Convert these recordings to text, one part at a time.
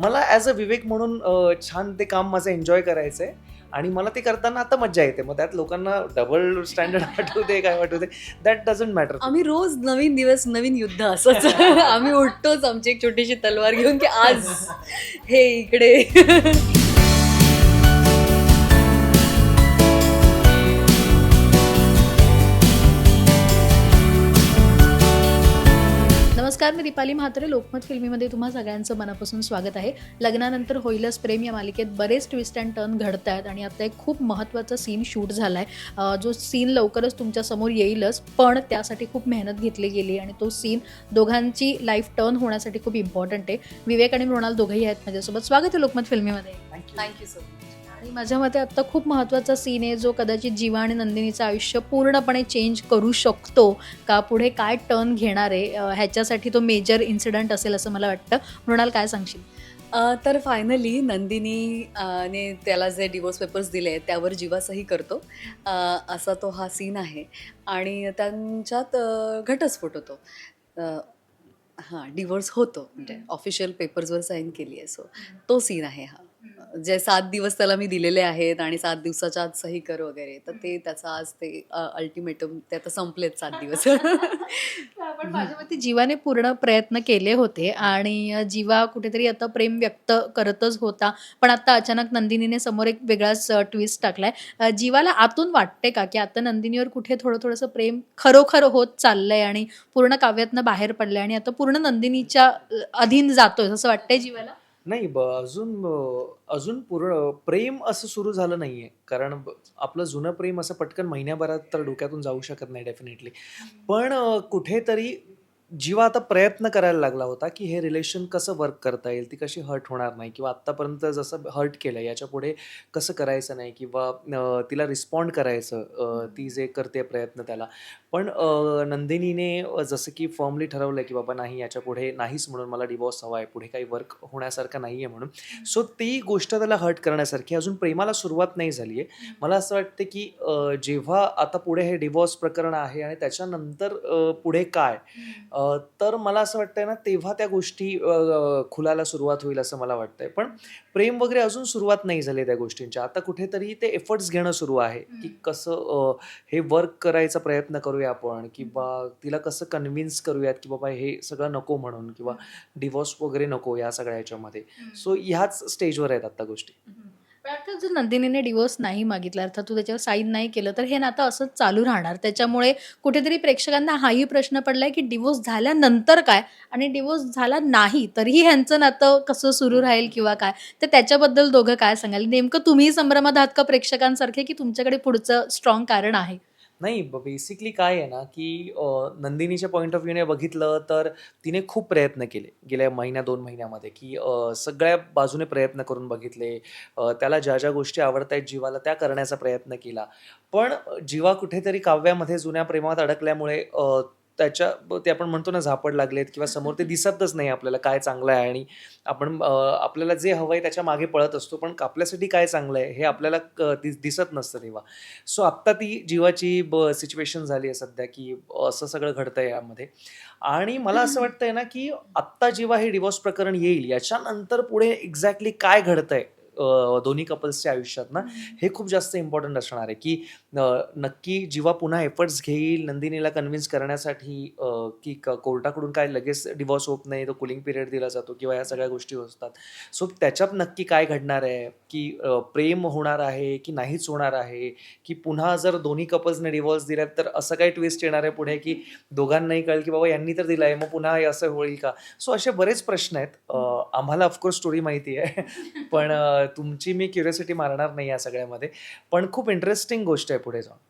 मला as a विवेक म्हणून छान ते काम माझं एन्जॉय करायचं आहे आणि मला ते करताना आता मज्जा येते. मग त्यात लोकांना डबल स्टँडर्ड वाटू दे काय वाटू दे दॅट डझंट मॅटर आम्ही रोज नवीन दिवस नवीन युद्ध असंच. आम्ही उठतोच आमची एक छोटीशी तलवार घेऊन की आज हे इकडे. नमस्कार मी दीपाली म्हात्रे. लोकमत फिल्मीमध्ये तुम्हा सगळ्यांचं मनापासून स्वागत आहे. लग्नानंतर होईलच प्रेम या मालिकेत बरेच ट्विस्ट अँड टर्न घडत आहेत आणि आता एक खूप महत्त्वाचा सीन शूट झाला आहे जो सीन लवकरच तुमच्यासमोर येईलच पण त्यासाठी खूप मेहनत घेतली गेली आणि तो सीन दोघांची लाईफ टर्न होण्यासाठी खूप इम्पॉर्टंट आहे. विवेक आणि मृणाल दोघंही आहेत माझ्यासोबत. स्वागत आहे लोकमत फिल्मीमध्ये. थँक्यू सो मच आणि माझ्या मते आत्ता खूप महत्त्वाचा सीन आहे जो कदाचित जीवा आणि नंदिनीचं आयुष्य पूर्णपणे चेंज करू शकतो. का पुढे काय टर्न घेणार आहे ह्याच्यासाठी तो मेजर इन्सिडंट असेल असं मला वाटतं. मृणाल काय सांगशील? तर फायनली नंदिनी ने त्याला जे डिवोर्स पेपर्स दिले त्यावर जीवासही करतो. असा तो हा सीन आहे. आणि त्यांच्यात घटस्फोट होतो. हां डिवोर्स होतो. म्हणजे ऑफिशियल पेपर्सवर साईन केली आहे. सो तो सीन आहे हा. जे सात दिवस त्याला मी दिलेले आहेत आणि सात दिवसाच्या आत सही कर वगैरे तर ते त्याचा आज ते अल्टिमेटम ते आता संपलेत सात दिवस. पण माझ्या मते जीवाने पूर्ण प्रयत्न केले होते आणि जीवा कुठेतरी आता प्रेम व्यक्त करतच होता. पण आता अचानक नंदिनीने समोर एक वेगळाच ट्विस्ट टाकलाय. जीवाला आतून वाटते का की आता नंदिनीवर कुठे थोडं थोडंसं प्रेम खरोखर होत चाललंय आणि पूर्ण काव्यातनं बाहेर पडलंय आणि आता पूर्ण नंदिनीच्या अधीन जातोय? असं वाटतंय जीवाला? नाही ब अजून अजून पूर्ण प्रेम असं सुरू झालं नाहीये. कारण ब- आपलं जुनं प्रेम असं पटकन महिन्याभरात तर डोक्यातून जाऊ शकत नाही डेफिनेटली. पण अ, कुठेतरी जीवा आता प्रयत्न करायला लागला होता की हे रिलेशन कसं वर्क करता येईल? ती कशी हर्ट होणार नाही? किंवा आत्तापर्यंत जसं हर्ट केलं याच्यापुढे कसं करायचं नाही? किंवा अ, तिला रिस्पॉन्ड करायचं अ, ती जे करते प्रयत्न त्याला. पण अ, नंदिनीने अ, जसं की फर्मली ठरवलं की बाबा नाही याच्यापुढे नाहीच म्हणून मला डिवॉर्स हवा आहे पुढे काही वर्क होण्यासारखं नाही आहे म्हणून. सो ती गोष्ट त्याला हर्ट करण्यासारखी. अजून प्रेमाला सुरुवात नाही झाली आहे. मला असं वाटतं की अ, जेव्हा आता पुढे हे डिवॉर्स प्रकरण आहे आणि त्याच्यानंतर अ, पुढे काय? अ, तर मला असं वाटतंय ना तेव्हा त्या गोष्टी अ, खुलायला सुरुवात होईल असं मला वाटतंय. पण प्रेम वगैरे अजून सुरुवात नाही झाली त्या गोष्टींच्या. आता कुठेतरी ते एफर्ट्स घेणं सुरू आहे की कसं अ, हे वर्क करायचा प्रयत्न करूया आपण किंवा तिला कसं कन्व्हिन्स करूयात की बाबा हे सगळं नको म्हणून किंवा डिवॉर्स वगैरे नको या सगळ्या ह्याच्यामध्ये. सो ह्याच स्टेजवर आहेत आता गोष्टी. अर्थात जर नंदिनीने डिवोर्स नाही मागितला अर्थात तू त्याच्यावर साईन नाही केलं तर हे नातं असंच चालू राहणार. त्याच्यामुळे कुठेतरी प्रेक्षकांना हाही प्रश्न पडलाय की डिवोर्स झाल्यानंतर काय? आणि डिवोर्स झाला नाही तरीही ह्यांचं नातं कसं सुरू राहील किंवा काय? तर त्याच्याबद्दल दोघं काय सांगाल? नेमकं तुम्ही संभ्रमात आहात का प्रेक्षकांसारखे की तुमच्याकडे पुढचं स्ट्रॉंग कारण आहे? नाही बेसिकली काय आहे ना की अ, नंदिनीच्या पॉईंट ऑफ व्ह्यूने बघितलं तर तिने खूप प्रयत्न केले गेल्या महिन्या दोन महिन्यामध्ये की सगळ्या बाजूने प्रयत्न करून बघितले त्याला ज्या ज्या गोष्टी आवडत आहेत जीवाला त्या करण्याचा प्रयत्न केला. पण जीवा कुठेतरी काव्यामध्ये जुन्या प्रेमात अडकल्यामुळे त्याच्या ते आपण म्हणतो ना झापड लागलेत किंवा समोर ते दिसतच नाही आपल्याला काय चांगलं आहे आणि आपण आपल्याला जे हवं आहे त्याच्यामागे पळत असतो पण आपल्यासाठी काय चांगलं आहे हे आपल्याला क- दिस- दिसत नसतं तेव्हा. सो आत्ता ती जीवाची ब सिच्युएशन झाली आहे सध्या की असं सगळं घडतं आहे यामध्ये. आणि मला असं वाटतंय ना की आत्ता जेव्हा हे डिवॉर्स प्रकरण येईल याच्यानंतर पुढे एक्झॅक्टली काय घडतंय आहे दोन्ही कपल्सच्या आयुष्यात ना हे खूप जास्त इम्पॉर्टंट असणार आहे की नक्की जेव्हा पुन्हा एफर्ट्स घेईल नंदिनीला कन्व्हिन्स करण्यासाठी की क- कोर्टाकडून काय लगेच डिवॉर्स होत नाही तो कुलिंग पिरियड दिला जातो किंवा या सगळ्या गोष्टी असतात. सो त्याच्यात नक्की काय घडणार आहे? की प्रेम होणार आहे की नाहीच होणार आहे? की पुन्हा जर दोन्ही कपल्सने डिवॉर्स दिला तर असं काही ट्विस्ट येणार आहे पुढे की दोघांनाही कळेल की बाबा यांनी तर दिलाय मग पुन्हा हे असं होईल का? सो असे बरेच प्रश्न आहेत. आम्हाला ऑफकोर्स स्टोरी माहिती आहे. पण तुमची मी क्युरियोसिटी मारणार नाही या सगळ्यामध्ये. पण खूप इंटरेस्टिंग गोष्ट आहे पुढे जाऊन.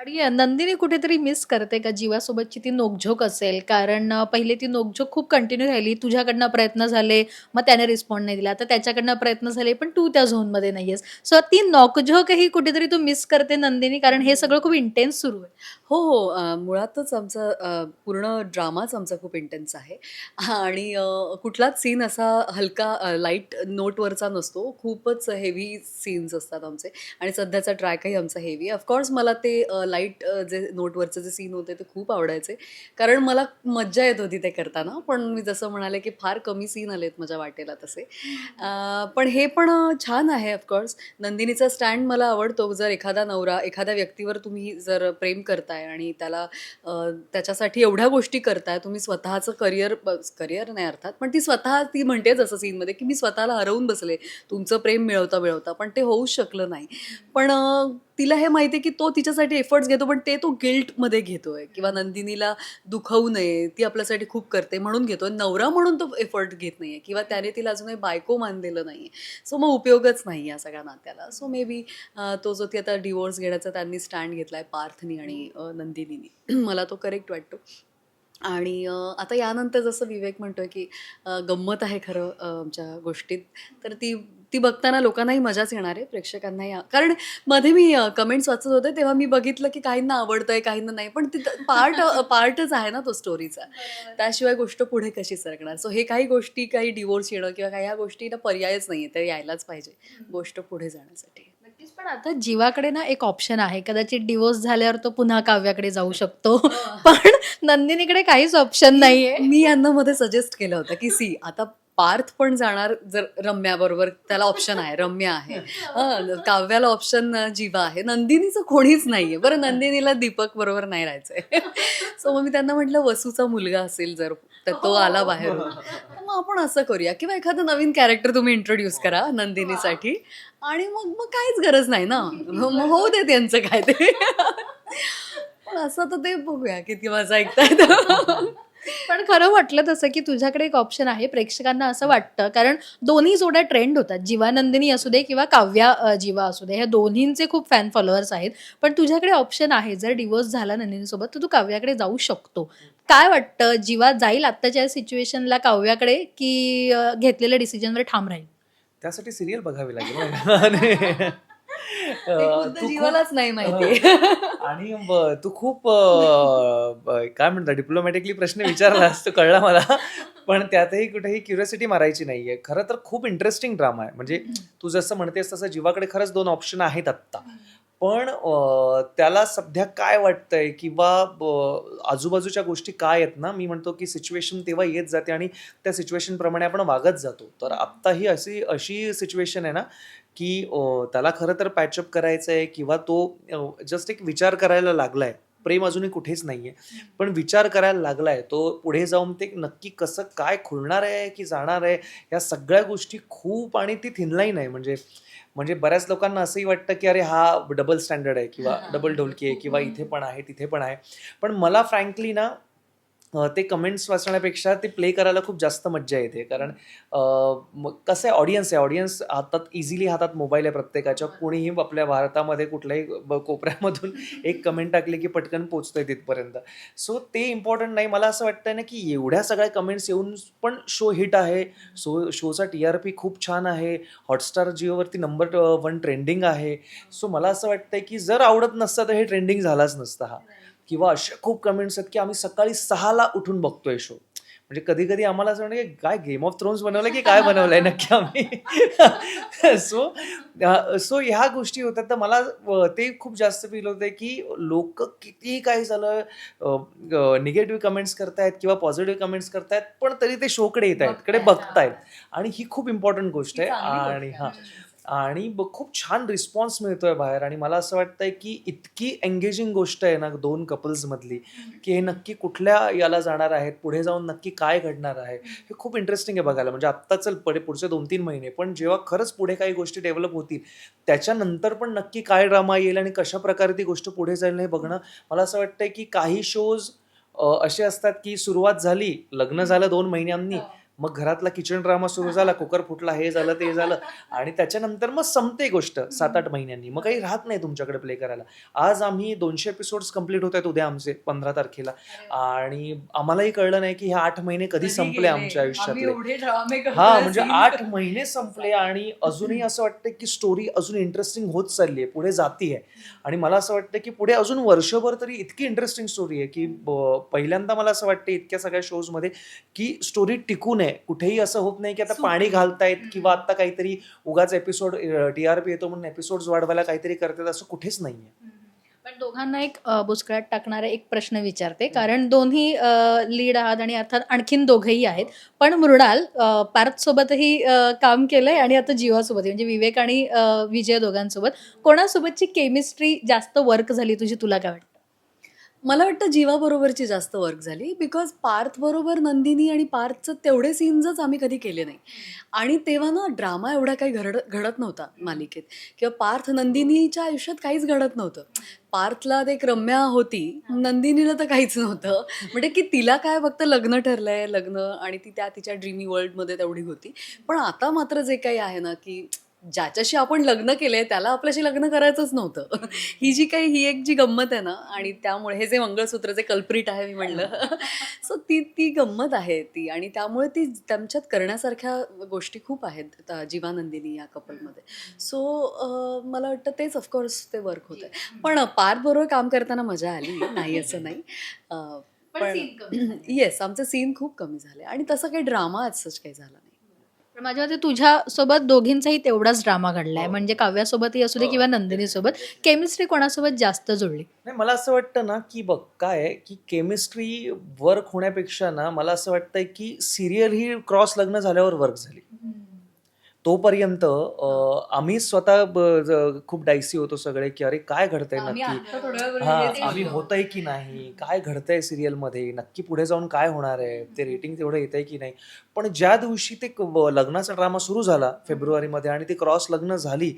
आणि नंदिनी कुठेतरी मिस करते का जीवासोबतची ती नोकझोक असेल? कारण पहिले ती नोकझोक खूप कंटिन्यू राहिली. तुझ्याकडनं प्रयत्न झाले मग त्याने रिस्पॉन्ड नाही दिला. तर त्याच्याकडनं प्रयत्न झाले पण तू त्या झोनमध्ये नाहीयेस. सो ती नोकझोकही कुठेतरी तू मिस करते नंदिनी कारण हे सगळं खूप इंटेन्स सुरू आहे. हो हो. मुळातच आमचा पूर्ण ड्रामाच आमचा खूप इंटेन्स आहे. आणि कुठलाच सीन असा हलका लाइट नोटवरचा नसतो. खूपच हेवी सीन्स असतात आमचे. आणि सध्याचा ट्रॅकही आमचा हेवी ऑफकोर्स मला ते लाइट जे नोटवरचं जे सीन होते ते खूप आवडायचे. कारण मला मज्जा येत होती ते करताना. पण मी जसं म्हणाले की फार कमी सीन आलेत माझ्या वाटेला तसे. पण हे पण छान आहे ऑफकोर्स नंदिनीचा स्टँड मला आवडतो. जर एखादा नवरा एखाद्या व्यक्तीवर तुम्ही जर प्रेम करताय आणि त्याला त्याच्यासाठी एवढ्या गोष्टी करताय तुम्ही स्वतःचं करिअर करिअर नाही अर्थात पण ती स्वतः ती म्हणते जसं सीनमध्ये की मी स्वतःला हरवून बसले. तुमचं प्रेम मिळवता मिळवता पण ते होऊच शकलं नाही. पण तिला हे माहिती आहे की तो तिच्यासाठी एफर्ट्स घेतो पण ते तो गिल्टमध्ये घेतोय किंवा नंदिनीला दुखवू नये ती आपल्यासाठी खूप करते म्हणून घेतोय. नवरा म्हणून तो एफर्ट घेत नाहीये किंवा त्याने तिला अजूनही बायको मानलेलं नाहीये. सो मग उपयोगच नाही या सगळ्या नात्याला. सो मे बी तो जो ती आता डिवोर्स घेण्याचा त्यांनी स्टँड घेतलाय पार्थनी आणि नंदिनीनी. मला तो करेक्ट वाटतो. आणि आता यानंतर जसं विवेक म्हणतोय की गंमत आहे खरं आमच्या गोष्टीत तर ती ती बघताना लोकांनाही मजाच येणार आहे प्रेक्षकांनाही आ- कारण मध्ये मी कमेंट्स वाचत होते तेव्हा मी बघितलं की काहींना आवडतंय काहींना नाही पण तिथं पार्ट पार्टच आहे ना तो स्टोरीचा त्याशिवाय गोष्ट पुढे कशी सरकणार? सो हे काही गोष्टी काही डिवोर्स येणं किंवा काही ह्या गोष्टीला पर्यायच नाही आहे ते यायलाच पाहिजे गोष्ट पुढे जाण्यासाठी. नक्कीच पण आता जीवाकडे ना एक ऑप्शन आहे कदाचित डिवोर्स झाल्यावर तो पुन्हा काव्याकडे जाऊ शकतो पण नंदिनीकडे काहीच ऑप्शन नाहीये. मी यांना मध्ये सजेस्ट केलं होतं की सी आता पार्थ पण जाणार जर रम्याबरोबर त्याला ऑप्शन आहे रम्या आहे. काव्याला ऑप्शन जीवा आहे. नंदिनीचं कोणीच नाहीये. बरं नंदिनीला दीपक बरोबर नाही राहायचंय. सो मग मी त्यांना म्हटलं वसूचा मुलगा असेल जर तर तो आला बाहेर मग आपण असं करूया किंवा एखादं नवीन कॅरेक्टर तुम्ही इंट्रोड्यूस करा नंदिनीसाठी. आणि मग मग काहीच गरज नाही ना. मग होऊ दे त्यांचं काय ते पण असं तर ते बघूया किती मजा ऐकतायत. पण खरं म्हटलं तसं की तुझ्याकडे एक ऑप्शन आहे. प्रेक्षकांना असं वाटतं. कारण दोन्ही जोड्या ट्रेंड होतात. जीवानंदिनी असू दे किंवा काव्या जीवा असू दे ह्या दोन्हींचे खूप फॅन फॉलोअर्स आहेत. पण तुझ्याकडे ऑप्शन आहे. जर डिवोर्स झाला नंदिनीसोबत तर तू काव्याकडे जाऊ शकतो. काय वाटतं? जीवा जाईल आत्ताच्या सिच्युएशनला काव्याकडे की घेतलेल्या डिसिजनवर ठाम राहील? त्यासाठी सिरियल बघावी लागेल अं, तू खूप जीवालाच नाही माहिती. आणि ब- तू खूप अ, ब- काय म्हणता डिप्लोमॅटिकली प्रश्न विचारलास तो कळला मला. पण त्यातही कुठेही क्युरियोसिटी मारायची नाहीये. खरं तर खूप इंटरेस्टिंग ड्रामा आहे. म्हणजे तू जसं म्हणतेस तसं जीवाकडे खरंच दोन ऑप्शन आहेत आत्ता. पण अ, त्याला सध्या काय वाटतंय किंवा ब- आजूबाजूच्या गोष्टी काय आहेत ना मी म्हणतो की सिच्युएशन तेव्हा येत जाते आणि त्या सिच्युएशन प्रमाणे आपण वागत जातो. तर आत्ता ही अशी अशी सिच्युएशन आहे ना की अ, त्याला खरं तर पॅचअप करायचं आहे किंवा तो जस्ट एक विचार करायला लागलाय. प्रेम अजूनही कुठेच नाहीये. पण विचार करायला लागलाय. तो पुढे जाऊन ते नक्की कसं काय खुलणार आहे की जाणार आहे या सगळ्या गोष्टी खूप आणि ती थिनलाईन आहे. म्हणजे म्हणजे बऱ्याच लोकांना असंही वाटतं की अरे हा डबल स्टँडर्ड आहे किंवा डबल ढोलकी आहे किंवा इथे पण आहे तिथे पण आहे. पण मला फ्रँकली ना ते कमेंट्स वाचण्यापेक्षा ते प्ले करायला खूप जास्त मज्जा येते. कारण कसं आहे ऑडियन्स आहे. ऑडियन्स हातात इझिली हातात मोबाईल आहे प्रत्येकाच्या. कोणीही आपल्या भारतामध्ये कुठल्याही ब- कोपऱ्यामधून एक कमेंट टाकली की पटकन पोचतंय तिथपर्यंत. सो ते इम्पॉर्टंट नाही. मला असं वाटतं ना की एवढ्या सगळ्या कमेंट्स येऊन पण शो हिट आहे. सो शोचा टी आर पी खूप छान आहे. हॉटस्टार जिओवरती नंबर वन ट्रेंडिंग आहे. सो मला असं वाटतंय की जर आवडत नसतं तर हे ट्रेंडिंग झालाच नसता हा. किंवा अशा खूप कमेंट्स आहेत की आम्ही सकाळी सहाला उठून बघतोय शो म्हणजे कधी कधी आम्हाला असं वाटतं की काय गेम ऑफ थ्रोन्स बनवलं की काय बनवलंय नक्की आम्ही? सो सो ह्या गोष्टी होतात तर मला ते खूप जास्त फील होते की लोक किती काय झालं निगेटिव्ह कमेंट्स करतायत किंवा पॉझिटिव्ह कमेंट्स करतायत पण तरी ते शोकडे येत आहेत कडे बघतायत, आणि ही खूप इम्पॉर्टंट गोष्ट आहे. आणि आहे. हा. आणि ब- खूप छान रिस्पॉन्स मिळतोय बाहेर. आणि मला असं वाटतंय की इतकी एंगेजिंग गोष्ट आहे ना दोन कपल्स मधली की हे नक्की कुठल्या याला जाणार आहेत पुढे जाऊन नक्की काय घडणार आहे हे खूप इंटरेस्टिंग आहे बघायला. म्हणजे आत्ता चल पुढे पुढचे दोन तीन महिने पण जेव्हा खरंच पुढे काही गोष्टी डेव्हलप होतील त्याच्यानंतर पण नक्की काय ड्रामा येईल आणि कशा प्रकारे ती गोष्ट पुढे जाईल हे बघणं मला असं वाटतंय की काही शोज असे असतात की सुरुवात झाली लग्न झालं दोन महिन्यांनी मग घरातला किचन ड्रामा सुरू झाला कुकर फुटला हे झालं ते झालं. आणि त्याच्यानंतर मग संपते गोष्ट सात आठ महिन्यांनी. मग काही राहत नाही तुमच्याकडे प्ले करायला. आज आम्ही दोनशे एपिसोड्स कंप्लीट होत आहेत उद्या आमचे पंधरा तारखेला. आणि आम्हालाही कळलं नाही की हे आठ महिने कधी संपले आमच्या आयुष्यातले. हा म्हणजे आठ महिने संपले आणि अजूनही असं वाटतं की स्टोरी अजून इंटरेस्टिंग होत चालली आहे पुढे जाती आहे. आणि मला असं वाटतं की पुढे अजून वर्षभर तरी इतकी इंटरेस्टिंग स्टोरी आहे की पहिल्यांदा मला असं वाटतं इतक्या सगळ्या शोजमध्ये की स्टोरी टिकून आहे कुठेही असं होत नाही की आता पाणी घालतायत किंवा आता काहीतरी उगाच एपिसोड टी आर पी येतो म्हणून एपिसोड वाढवायला काहीतरी करतात असं कुठेच नाहीये. पण दोघांना एक अ, बुचकळ्यात टाकणारा एक प्रश्न विचारते. कारण दोन्ही लीड आहात आणि अर्थात आणखीन दोघेही आहेत. पण मृणाल पार्थ सोबतही काम केलंय आणि आता जीवासोबत म्हणजे विवेक आणि विजय दोघांसोबत. कोणासोबतची केमिस्ट्री जास्त वर्क झाली तुझी? तुला काय वाटतं? मला वाटतं जीवाबरोबरची जास्त वर्क झाली. बिकॉज पार्थबरोबर नंदिनी आणि पार्थचं तेवढे सीन्सच आम्ही कधी केले नाही. आणि तेव्हा ना ड्रामा एवढा काही घड घडत नव्हता मालिकेत. किंवा पार्थ नंदिनीच्या आयुष्यात काहीच घडत नव्हतं. पार्थला ते एक रम्या होती. नंदिनीला तर काहीच नव्हतं. म्हणजे की तिला काय फक्त लग्न ठरलंय लग्न आणि ती त्या तिच्या ड्रीमी वर्ल्डमध्ये तेवढी होती. पण आता मात्र जे काही आहे ना की ज्याच्याशी आपण लग्न केलंय त्याला आपल्याशी लग्न करायचंच नव्हतं. ही जी काही ही एक जी गंमत आहे ना आणि त्यामुळे हे जे मंगळसूत्र जे कल्प्रिट आहे मी म्हणलं. सो ती ती गंमत आहे ती. आणि त्यामुळे ती त्यांच्यात करण्यासारख्या गोष्टी खूप आहेत जीवानंदिनी या कपलमध्ये सो मला वाटतं तेच ऑफकोर्स ते वर्क होतं पण पार्थ बरोबर काम करताना मजा आली. नाही असं नाही. पण. येस आमचे सीन खूप कमी झाले आणि तसं काही ड्रामा सच काही झाला नाही. माझ्या मते तुझ्यासोबत दोघींचाही तेवढाच ड्रामा घडलाय हो. म्हणजे काव्यासोबतही असू दे हो. किंवा नंदिनी सोबत केमिस्ट्री कोणासोबत जास्त जुळली नाही मला असं वाटतं ना की बघ काय आहे की केमिस्ट्री वर्क होण्यापेक्षा ना मला असं वाटतंय की सिरियल ही क्रॉस लग्न झाल्यावर वर्क झाली तोपर्यंत आम्ही स्वतः खूप डायसी होतो सगळे की अरे काय घडतंय नक्की? हा आम्ही. होतंय की नाही? काय घडतंय सिरियलमध्ये नक्की पुढे जाऊन काय होणार आहे? ते रेटिंग तेवढं येतंय की नाही? पण ज्या दिवशी ते लग्नाचा ड्रामा सुरू झाला फेब्रुवारीमध्ये आणि ते क्रॉस लग्न झाली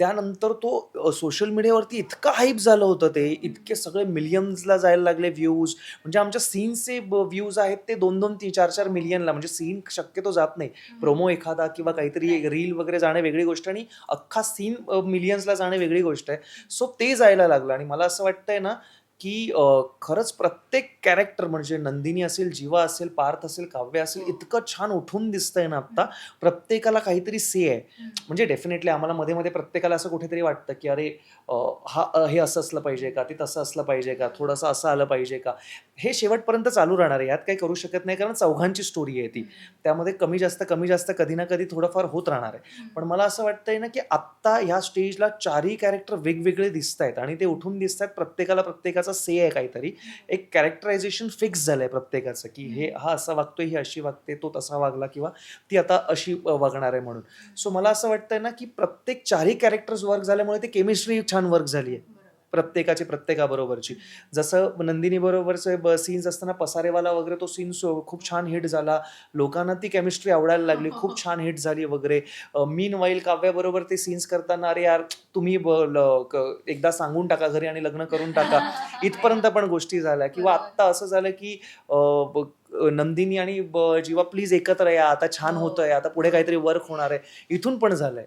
त्यानंतर तो सोशल मीडियावरती इतकं हाईप झालं होतं ते. इतके सगळे मिलियन्सला जायला लागले व्ह्यूज म्हणजे आमच्या सीनचे व्ह्यूज आहेत ते दोन दोन तीन चार चार मिलियनला म्हणजे सीन शक्यतो जात नाही. प्रोमो एखादा किंवा काहीतरी रील वगैरे जाणे वेगळी गोष्ट आणि अख्खा सीन मिलियन्सला जाणे वेगळी गोष्ट आहे. सो ते जायला लागलं. आणि मला असं वाटतंय ना की अं, खरंच प्रत्येक कॅरेक्टर म्हणजे नंदिनी असेल जीवा असेल पार्थ असेल काव्य असेल इतकं छान उठून दिसतंय ना आत्ता प्रत्येकाला काहीतरी से आहे. म्हणजे डेफिनेटली आम्हाला मध्ये मध्ये प्रत्येकाला असं कुठेतरी वाटतं की अरे अं, हा अं, हे असं असलं पाहिजे का? ते तसं असलं पाहिजे का? थोडंसं असं आलं पाहिजे का? हे शेवटपर्यंत चालू राहणार आहे. यात काही करू शकत नाही कारण चौघांची स्टोरी आहे ती. त्यामध्ये कमी जास्त कमी जास्त कधी ना कधी थोडंफार होत राहणार आहे. पण मला असं वाटतंय ना की आत्ता ह्या स्टेजला चारही कॅरेक्टर वेगवेगळे दिसत आहेत आणि ते उठून दिसत आहेत प्रत्येकाला प्रत्येकाचा से आहे काहीतरी. एक कॅरेक्टरायझेशन फिक्स झालंय प्रत्येकाचं की हे हा असा वागतोय ही अशी वागते तो तसा वागला किंवा ती आता अशी वागणार आहे म्हणून. सो मला असं वाटतंय ना की प्रत्येक चारही कॅरेक्टर्स वर्क झाल्यामुळे ते केमिस्ट्री छान वर्क झाली आहे प्रत्येकाची प्रत्येकाबरोबरची. जसं नंदिनी बरोबरचे सीन्स असताना पसारेवाला वगैरे तो सीन खूप छान हिट झाला. लोकांना ती केमिस्ट्री आवडायला लागली. खूप छान हिट झाली वगैरे. मीन वाईल काव्याबरोबर ते सीन्स करताना अरे यार तुम्ही ब- एकदा सांगून टाका घरी आणि लग्न करून टाका. इथपर्यंत पण गोष्टी झाल्या. किंवा आत्ता असं झालं की ब- नंदिनी आणि जीवा प्लीज एकत्र या आता छान हो. होतंय आता पुढे काहीतरी वर्क होणार आहे. इथून पण झालंय.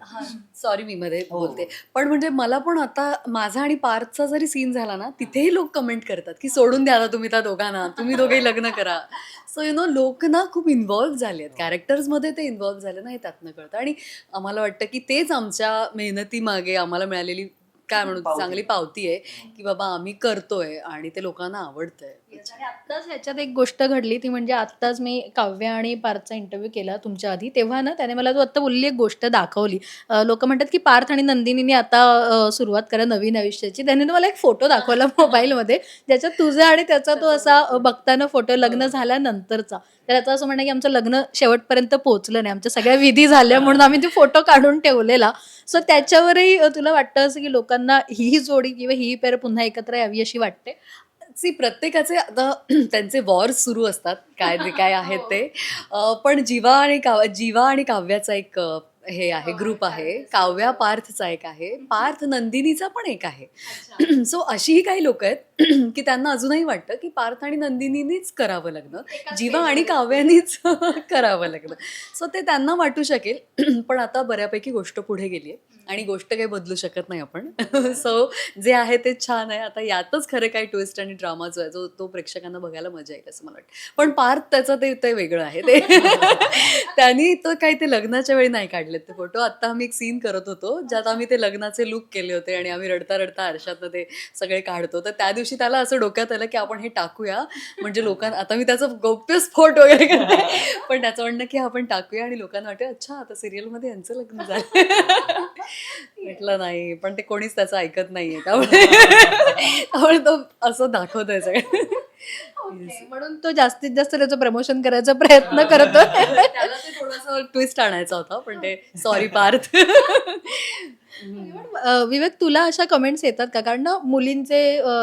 सॉरी मी मध्ये हो. बोलते. पण म्हणजे मला पण आता माझा आणि पार्थचा जरी सीन झाला ना तिथेही लोक कमेंट करतात की सोडून द्या आता तुम्ही त्या दोघांना तुम्ही दोघेही लग्न करा. सो यु नो लोक ना खूप इन्व्हॉल्व्ह झाले आहेत. कॅरेक्टर्समध्ये ते इन्व्हॉल्व्ह झाले ना हे त्यातनं कळतं. आणि आम्हाला वाटतं की तेच आमच्या मेहनती मागे आम्हाला मिळालेली काय म्हणू. चांगली पावती आहे की बाबा आम्ही करतोय आणि ते लोकांना आवडतंय. आत्ताच ह्याच्यात एक गोष्ट घडली ती म्हणजे आत्ताच मी काव्य आणि पार्थचा इंटरव्ह्यू केला तुमच्या आधी तेव्हा ना त्याने मला तू आत्ता बोलली एक गोष्ट दाखवली. लोक म्हणतात की पार्थ आणि नंदिनीने आता सुरुवात करा नवीन आयुष्याची. त्याने तो मला एक फोटो दाखवला मोबाईलमध्ये ज्याच्यात तुझा आणि त्याचा तो असा बघताना फोटो लग्न झाल्यानंतरचा. तर त्याचं असं म्हणणं की आमचं लग्न शेवटपर्यंत पोहोचलं नाही. आमच्या सगळ्या विधी झाल्या म्हणून आम्ही ते फोटो काढून ठेवलेला. सो त्याच्यावरही तुला वाटतं असं की लोकांना ही जोडी किंवा ही पेर पुन्हा एकत्र यावी अशी वाटते? सी प्रत्येकाचे आता त्यांचे वॉर्स सुरू असतात. काय जे काय आहेत ते. अं, पण जीवा आणि काव जीवा आणि काव्याचा एक हे आहे ग्रुप आहे. काव्या पार्थचा एक आहे. पार्थ नंदिनीचा पण एक आहे. सो अशीही काही लोक आहेत की त्यांना अजूनही वाटतं की पार्थ आणि नंदिनीनीच करावं लग्न. जीवा आणि काव्यानीच करावं लग्न. सो ते त्यांना वाटू शकेल पण आता बऱ्यापैकी गोष्ट पुढे गेली आहे आणि गोष्ट काही बदलू शकत नाही आपण. सो जे आहे ते छान आहे. आता यातच खरं काही ट्विस्ट आणि ड्रामा जो आहे जो तो प्रेक्षकांना बघायला मजा येईल असं मला वाटतं. पण पार्थ त्याचं ते ते वेगळं आहे. ते त्यांनी तो काही ते लग्नाच्या वेळी नाही काढलं. काढलेत ते फोटो. आता आम्ही एक सीन करत होतो ज्यात आम्ही ते लग्नाचे लुक केले होते आणि आम्ही रडता रडता आरशातनं ते सगळे काढतो. तर त्या दिवशी त्याला असं डोक्यात आलं की आपण हे टाकूया. म्हणजे लोकांना आता मी त्याचं गौप्यस्फोट वगैरे करते. पण त्याचं म्हणणं की आपण टाकूया आणि लोकांना वाटेल अच्छा आता सिरियलमध्ये यांचं लग्न झालं. म्हटलं नाही पण ते कोणीच त्याचं ऐकत नाहीये. त्यामुळे त्यामुळे तो असं दाखवतोय सगळं. म्हणून तो जास्तीत जास्त त्याचं प्रमोशन करायचा प्रयत्न करतो ट्विस्ट आणायचा होता पण ते सॉरी पार्थ. विवेक तुला अशा कमेंट्स येतात का? कारण ना मुलींचे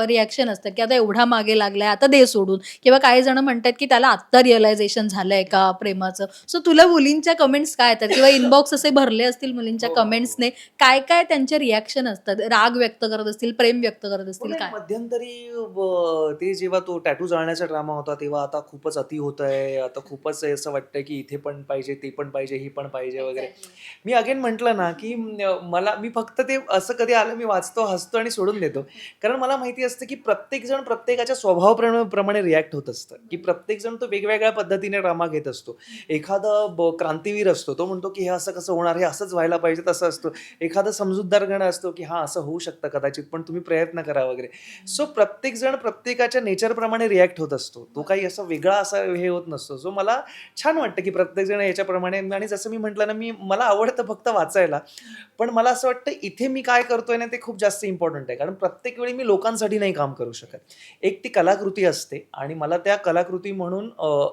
रिॲक्शन असतात की आता एवढा मागे लागलाय आता दे सोडून. किंवा काही जण म्हणतात की त्याला आत्ता रिअलायझेशन झालंय का प्रेमाचं? सो तुला मुलींच्या कमेंट्स काय येतात? किंवा इनबॉक्स असे भरले असतील मुलींच्या कमेंट्सने काय काय त्यांचे रिॲक्शन असतात? राग व्यक्त करत असतील प्रेम व्यक्त करत असतील काय? मध्यंतरी ते जेव्हा तो टॅटू जाळण्याचा ड्रामा होता तेव्हा आता खूपच अति होत आहे आता खूपच असं वाटतंय की इथे पण पाहिजे ते पण पाहिजे ही पण पाहिजे वगैरे. मी अगेन म्हटलं ना की मला मी फक्त ते असं कधी आलं मी वाचतो हसतो आणि सोडून देतो. कारण मला माहिती असतं की प्रत्येकजण प्रत्येकाच्या स्वभावप्रमाणे प्रमाणे रिॲक्ट होत असतं. की प्रत्येकजण तो वेगवेगळ्या पद्धतीने ड्रामा घेत असतो. एखादा ब- क्रांतीवीर असतो. तो म्हणतो की हे असं कसं होणार? हे असंच व्हायला पाहिजे तसं असतो. एखादा समजूतदार गण असतो की हा असं होऊ शकतं कदाचित पण तुम्ही प्रयत्न करा वगैरे. सो प्रत्येकजण प्रत्येकाच्या नेचरप्रमाणे रिॲक्ट होत असतो. तो काही असा वेगळा असा हे होत नसतो. सो मला छान वाटतं की प्रत्येकजण याच्याप्रमाणे आणि जसं मी म्हटलं ना मी मला आवडतं फक्त वाचायला. पण मला असं वाटतं इथे मी काय करतोय ना ते खूप जास्त इम्पॉर्टंट आहे. कारण प्रत्येक वेळी मी लोकांसाठी नाही काम करू शकत. एक ती कलाकृती असते आणि मला त्या कलाकृती म्हणून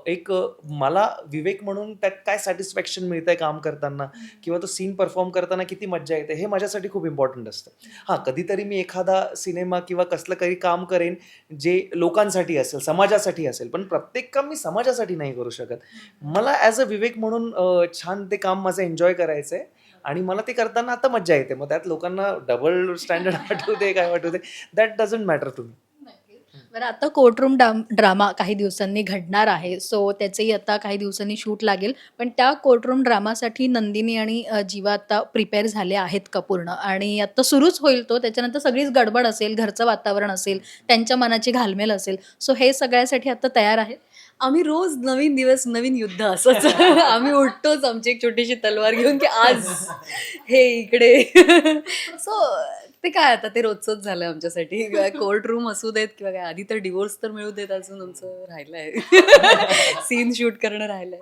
एक मला विवेक म्हणून त्यात काय सॅटिस्फॅक्शन मिळतं आहे काम करताना किंवा तो सीन परफॉर्म करताना किती मज्जा येते हे माझ्यासाठी खूप इम्पॉर्टंट असतं. हां कधीतरी मी एखादा सिनेमा किंवा कसलं काही काम करेन जे लोकांसाठी असेल समाजासाठी असेल पण प्रत्येक काम मी समाजासाठी नाही करू शकत. मला ॲज अ विवेक म्हणून छान ते काम माझं एन्जॉय करायचं आहे आणि मला ते करताना आता मज्जा येते. मग त्यात लोकांना डबल स्टँडर्ड वाटू दे काय वाटू दे. That doesn't matter to me बरं आता कोर्टरूम ड्रामा काही दिवसांनी घडणार आहे. सो त्याचेही आता काही दिवसांनी शूट लागेल. पण त्या कोर्टरूम ड्रामासाठी नंदिनी आणि जीवा आता प्रिपेअर झाले आहेत का पूर्ण? आणि आता सुरूच होईल तो. त्याच्यानंतर सगळीच गडबड असेल घरचं वातावरण असेल त्यांच्या मनाची घालमेल असेल. सो हे सगळ्यासाठी आता तयार आहेत? आम्ही रोज नवीन दिवस नवीन युद्ध असंच. आम्ही उठतोच आमची एक छोटीशी तलवार घेऊन की आज हे इकडे. सो ते काय आता ते रोजच झालं आमच्यासाठी. कोर्ट रूम असू देत किंवा काय आधी तर डिवोर्स तर मिळू देत अजून आमचं राहिलंय. सीन शूट करणं राहिलंय.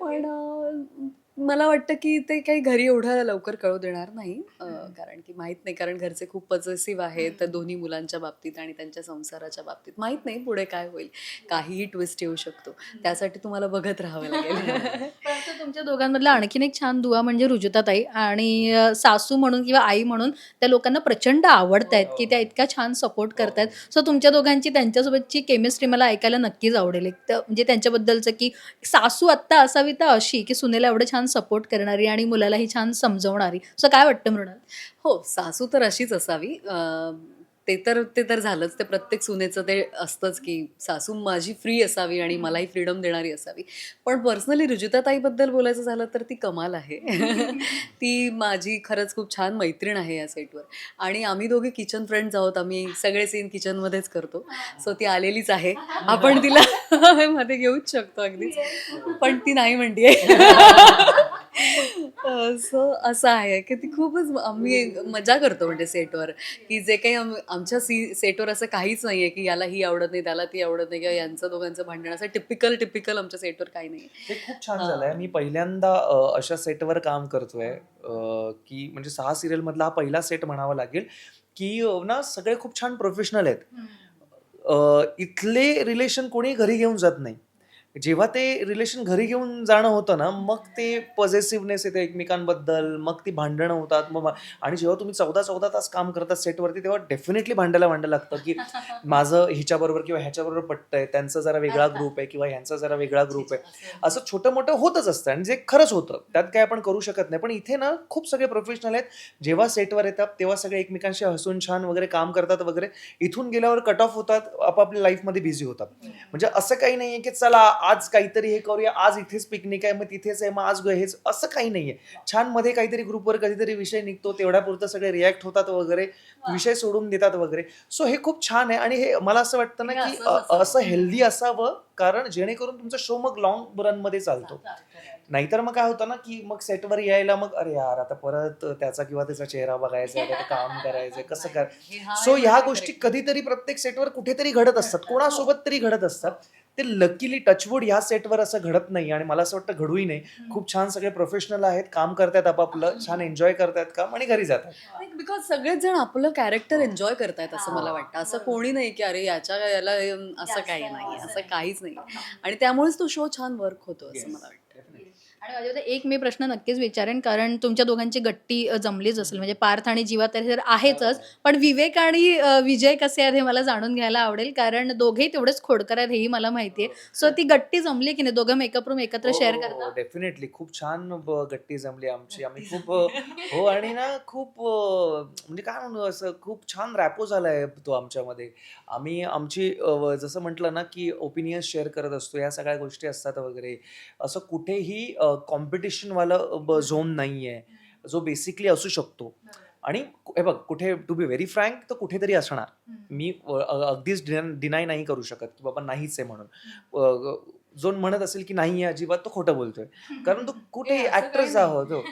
पण मला वाटतं की ते काही घरी एवढं लवकर कळू देणार नाही कारण की माहीत नाही कारण घरचे खूप पॉझिटिव्ह आहेत दोन्ही मुलांच्या बाबतीत आणि त्यांच्या संसाराच्या बाबतीत. माहीत नाही पुढे काय होईल. काहीही ट्विस्ट येऊ शकतो. त्यासाठी तुम्हाला बघत राहावं लागेल. तुमच्या दोघांमधला आणखीन एक छान दुवा म्हणजे रुजुताताई आणि सासू म्हणून किंवा आई म्हणून त्या लोकांना प्रचंड आवडत आहेत की त्या इतक्या छान सपोर्ट करतायत. सो तुमच्या दोघांची त्यांच्यासोबतची केमिस्ट्री मला ऐकायला नक्कीच आवडेल. एक म्हणजे त्यांच्याबद्दलचं की सासू आत्ता असावी तर अशी की सुनेला एवढं छान सपोर्ट करणारी आणि मुलालाही छान समजवणारी. सो काय वाटतं मृणाल? हो सासू तर अशीच असावी. ते तर ते तर झालंच. ते प्रत्येक सुनेचं ते असतंच की सासू माझी फ्री असावी आणि मलाही फ्रीडम देणारी असावी. पण पर्सनली रुजिताताईबद्दल बोलायचं झालं तर ती कमाल आहे. ती माझी खरंच खूप छान मैत्रीण आहे या सेटवर आणि आम्ही दोघे किचन फ्रेंड्स आहोत. आम्ही सगळे सीन किचनमध्येच करतो. सो ती आलेलीच आहे. आपण तिला मध्ये घेऊच शकतो अगदीच. पण ती नाही म्हणते सो असं आहे की ती खूपच आम्ही मजा करतो म्हणजे सेटवर. की जे काही आम- आमच्या सी सेटवर असं काहीच नाही आहे की याला ही आवडत नाही त्याला ती आवडत नाही किंवा यांचं दोघांचं भांडण असं टिपिकल टिपिकल आमच्या सेटवर काही नाही ते खूप छान झालंय. मी पहिल्यांदा अशा सेटवर काम करतोय की म्हणजे सहा सिरियल मधला हा पहिला सेट म्हणावा लागेल की ना सगळे खूप छान प्रोफेशनल आहेत. इथले रिलेशन कोणी घरी घेऊन जात नाही. जेव्हा ते रिलेशन घरी घेऊन जाणं होतं ना मग ते पॉझिटिव्हनेस येते एकमेकांबद्दल मग ती भांडणं होतात. मग आणि जेव्हा तुम्ही चौदा चौदा तास काम करतात सेटवरती तेव्हा डेफिनेटली भांडायला भांडायला लागतं की माझं हिच्याबरोबर किंवा ह्याच्याबरोबर पटतंय त्यांचा जरा वेगळा ग्रुप आहे किंवा ह्यांचा जरा वेगळा ग्रुप आहे. असं छोटं मोठं होतच असतं आणि जे खरंच होतं त्यात काय आपण करू शकत नाही. पण इथे ना खूप सगळे प्रोफेशनल आहेत. जेव्हा सेटवर येतात तेव्हा सगळे एकमेकांशी हसून छान वगैरे काम करतात वगैरे. इथून गेल्यावर कट ऑफ होतात आपापल्या लाईफमध्ये बिझी होतात. म्हणजे असं काही नाहीये की चला आज काहीतरी हे करूया आज इथेच पिकनिक आहे मग तिथेच आहे मग आज हेच असं काही नाहीये. छानमध्ये काहीतरी ग्रुपवर कधीतरी विषय निघतो तेवढ्या पुरतं सगळे रिॲक्ट होतात वगैरे विषय सोडून देतात वगैरे. सो हे खूप छान आहे आणि हे मला असं वाटतं ना हे की. असं हेल्दी असावं कारण जेणेकरून तुमचा शो मग लॉंग रनमध्ये चालतो. नाहीतर मग काय होतं ना की मग सेटवर यायला मग अरे यार आता परत त्याचा किंवा त्याचा चेहरा बघायचा काम करायचंय कसं कर सो ह्या गोष्टी कधीतरी प्रत्येक सेटवर कुठेतरी घडत असतात कोणासोबत तरी घडत असतात. ते लकीली टचवूड ह्या सेटवर असं घडत नाही आणि मला असं वाटतं घडूही नाही. खूप छान सगळे प्रोफेशनल आहेत काम करतात आपापलं छान एन्जॉय करतायत काम आणि घरी जातात. बिकॉज सगळेच जण आपलं कॅरेक्टर एन्जॉय करतायत असं मला वाटतं. असं कोणी नाही की अरे याच्या याला असं काही नाही असं काहीच नाही. आणि त्यामुळेच तो शो छान वर्क होतो असं मला वाटतं. आणि माझ्या एक मी प्रश्न नक्कीच विचारेन कारण तुमच्या दोघांची गट्टी जमलीच असेल. म्हणजे पार्थ आणि जीवा तर आहेतच. पण विवेक आणि विजय कसे आहेत हे मला जाणून घ्यायला आवडेल कारण दोघेही तेवढेच खोडकर आहेत हेही मला माहिती आहे. सो ती गट्टी जमली की नाही? दोघं मेकअप रूम एकत्र शेअर करतात डेफिनेटली खूप छान गट्टी जमली आमची. आम्ही खूप हो आणि ना खूप म्हणजे काय म्हणू असं खूप छान रॅपो झालाय तो आमच्यामध्ये. आम्ही आमची जसं म्हटलं ना की ओपिनियन शेअर करत असतो या सगळ्या गोष्टी असतात वगैरे. असं कुठेही कॉम्पिटिशनवालं झोन नाही आहे जो बेसिकली असू शकतो. आणि हे बघ कुठे टू बी व्हेरी फ्रँक तर कुठेतरी असणार. मी अगदीच डिनाय नाही करू शकत की बाबा नाहीच आहे म्हणून. जो म्हणत असेल की नाही आहे अजिबात तो खोटं बोलतोय. कारण तो कुठे ऍक्टर्स आहोत हो.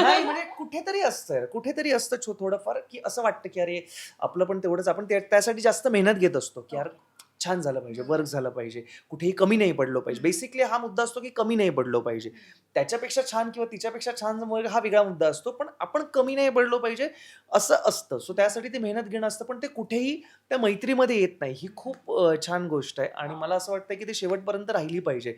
नाही म्हणजे कुठेतरी असतं कुठेतरी असतं थोडंफार की असं वाटतं की अरे आपलं पण तेवढंच आपण त्या- त्यासाठी जास्त मेहनत घेत असतो. की यार छान झालं पाहिजे वर्क झालं पाहिजे कुठेही कमी नाही पडलो पाहिजे. बेसिकली हा मुद्दा असतो की कमी नाही पडलो पाहिजे. त्याच्यापेक्षा छान किंवा तिच्यापेक्षा छान वर्ग हा वेगळा मुद्दा असतो पण आपण कमी नाही पडलो पाहिजे असं असतं. सो त्यासाठी ते मेहनत घेणं असतं पण ते कुठेही त्या मैत्रीमध्ये येत नाही. ही खूप छान गोष्ट आहे. आणि मला असं वाटतं की ते शेवटपर्यंत राहिली पाहिजे.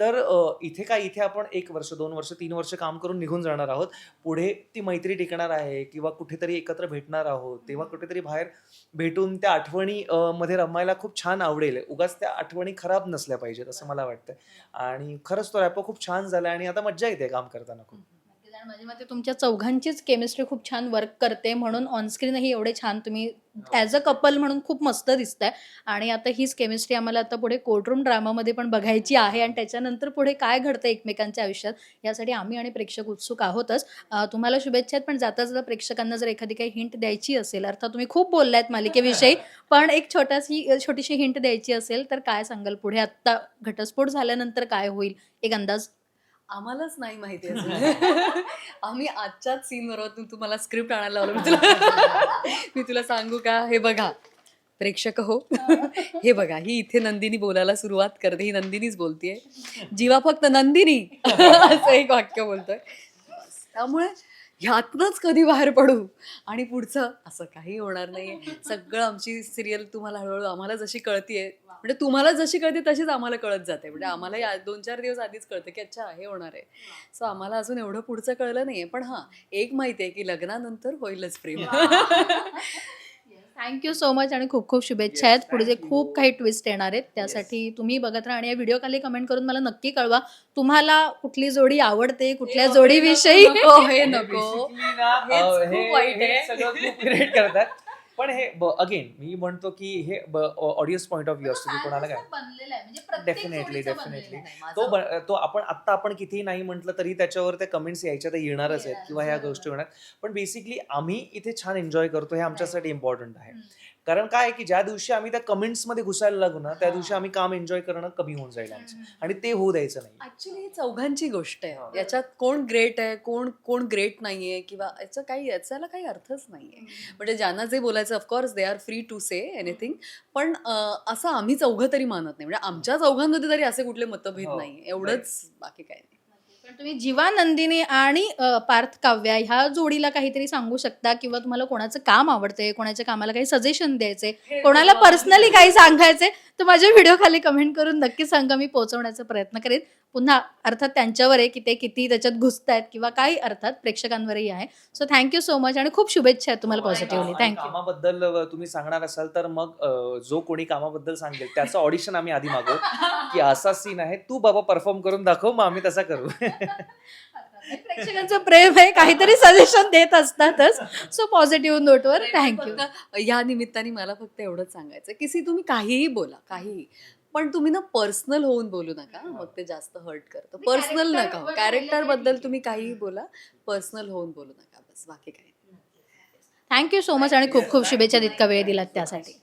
तर इथे काय इथे आपण एक वर्ष दोन वर्ष तीन वर्ष काम करून निघून जाणार आहोत. पुढे ती मैत्री टिकणार आहे किंवा कुठेतरी एकत्र भेटणार आहोत. तेव्हा कुठेतरी बाहेर भेटून त्या आठवणी मध्ये रमायला खूप छान आवडेल. उगाच त्या आठवणी खराब नसल्या पाहिजेत असं मला वाटतं आणि खरंच तो रॅपो खूप छान झाला आणि आता मज्जा येते काम करताना खूप. आणि माझ्या मते तुमच्या चौघांचीच केमिस्ट्री खूप छान वर्क करते म्हणून ऑनस्क्रीनही एवढे छान तुम्ही ॲज अ कपल म्हणून खूप मस्त दिसताय. आणि आता हीच केमिस्ट्री आम्हाला आता पुढे कोर्टरूम ड्रामामध्ये पण बघायची आहे आणि त्याच्यानंतर पुढे काय घडतं एकमेकांच्या आयुष्यात यासाठी आम्ही आणि प्रेक्षक उत्सुक आहोतच. तुम्हाला शुभेच्छा आहेत पण जाता जाता प्रेक्षकांना जर एखादी काही हिंट द्यायची असेल अर्थात तुम्ही खूप बोललायत मालिकेविषयी पण एक छोटाशी छोटीशी हिंट द्यायची असेल तर काय सांगाल पुढे? आत्ता घटस्फोट झाल्यानंतर काय होईल? एक अंदाज? आम्हालाच नाही माहिती अजून. आम्ही आजच्याच सीनवर आहोत. तुम्हाला स्क्रिप्ट आणायला लावलं. मी तुला मी तुला सांगू का? हे बघा. प्रेक्षक हो. हे बघा ही इथे नंदिनी बोलायला सुरुवात करते. ही नंदिनीच बोलतेय. जीवा फक्त नंदिनी. असं एक वाक्य बोलतोय. त्यामुळे ह्यातनंच कधी बाहेर पडू? आणि पुढचं? असं काही होणार नाहीये. सगळं आमची सिरियल तुम्हाला हळूहळू आम्हाला जशी कळतीये म्हणजे तुम्हाला जशी कळते तशीच आम्हाला कळत जाते. म्हणजे आम्हाला या दोन चार दिवस आधीच कळतं की अच्छा हे होणार आहे. सो आम्हाला अजून एवढं पुढचं कळलं नाहीये. पण हां एक माहिती आहे की लग्नानंतर होईलच प्रेम. थँक्यू सो मच आणि खूप खूप शुभेच्छा आहेत. पुढे खूप काही ट्विस्ट येणार आहेत त्यासाठी तुम्ही बघत राहा आणि या व्हिडिओ खाली कमेंट करून मला नक्की कळवा. तुम्हाला कुठली जोडी आवडते कुठल्या जोडीविषयी? नको हे नको. हे- वाईट आहे. सगळं करतात. पण हे अगेन मी म्हणतो की हे ऑडियन्स पॉईंट ऑफ व्ह्यू असतो की कोणाला काय? म्हणजे डेफिनेटली डेफिनेटली तो तो आपण आत्ता आपण कितीही नाही म्हटलं तरी त्याच्यावर त्या कमेंट्स यायच्या तर येणारच आहेत किंवा ह्या गोष्टी होणार. पण बेसिकली आम्ही इथे छान एन्जॉय करतो हे आमच्यासाठी इम्पॉर्टंट आहे. कारण काय की ज्या दिवशी आम्ही त्या कमेंट्समध्ये घुसायला लागू ना त्या दिवशी आम्ही काम एन्जॉय करणं कमी होऊन जाईल आमचं. आणि ते होऊ द्यायचं नाही. ऍक्च्युली ही चौघांची गोष्ट आहे. याच्यात कोण ग्रेट आहे कोण कोण ग्रेट नाहीये किंवा याचं काही याच्याला काही अर्थच नाहीये. म्हणजे ज्यांना जे बोलायचं of course they are free to say anything पण असं आम्ही चौघं तरी मानत नाही. म्हणजे आमच्या चौघांमध्ये तरी असे कुठले मतभेद हो. नाही एवढंच बाकी काय नाही. तुम्ही जीवा नंदिनी आणि पार्थ काव्या ह्या जोडीला काहीतरी सांगू शकता? किंवा तुम्हाला कोणाचं काम आवडतंय? कोणाच्या कामाला काही सजेशन द्यायचे कोणाला पर्सनली काही सांगायचे तर माझ्या व्हिडिओ खाली कमेंट करून नक्की सांगा मी पोहोचवण्याचा प्रयत्न करेन. पुन्हा अर्थात त्यांच्यावर आहे की ते किती त्याच्यात घुसतायत किंवा काही अर्थात प्रेक्षकांवरही आहे. सो थँक्यू सो मच आणि खूप शुभेच्छा आहेत तुम्हाला पॉझिटिव्हली आणि थँक्यू कामाबद्दल तुम्ही सांगणार असाल तर मग अ, जो कोणी कामाबद्दल सांगेल त्याचं ऑडिशन आम्ही आधी मागू की असा सीन आहे तू बाबा परफॉर्म करून दाखव मग आम्ही तसा करू. प्रेक्षकांचं प्रेम आहे काहीतरी सजेशन देत असतातच. सो पॉझिटिव्ह नोटवर थँक्यू या निमित्ताने मला फक्त एवढंच सांगायचं की सी तुम्ही काहीही बोला काहीही. पण तुम्ही ना पर्सनल होऊन बोलू नका. मग ते जास्त हर्ट करतं. पर्सनल नका हो. कॅरेक्टरबद्दल तुम्ही काहीही बोला पर्सनल होऊन बोलू नका बस. बाकी काही. थँक्यू सो मच आणि खूप खूप शुभेच्छा इतका वेळ दिलात त्यासाठी.